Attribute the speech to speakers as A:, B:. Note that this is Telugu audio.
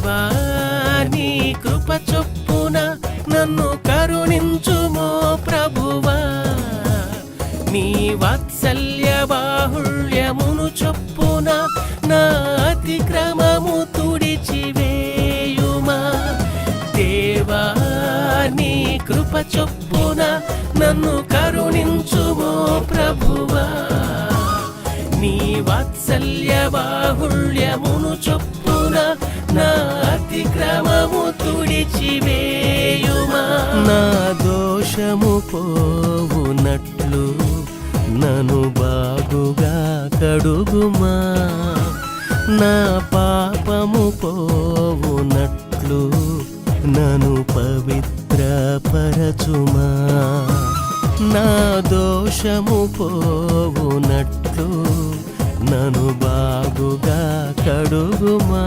A: దేవా నీ కృప చొప్పున నన్ను కరుణించుమో ప్రభువా. నీ వాత్సల్య బాహుళ్యమును చొప్పున నా అతిక్రమము తుడిచివేయుమా. దేవా నీ కృప చొప్పున నన్ను కరుణించుమో ప్రభువా. నీ వాత్సల్య బాహుళ్యమును చొప్పున నా తుడిచివేయుమా నా దోషము పోవునట్లు నను బాగుగా కడుగుమా? నా పాపము పోవునట్లు నను పవిత్ర పరచుమా నా దోషము పోవునట్లు నను బాగుగా కడుగుమా?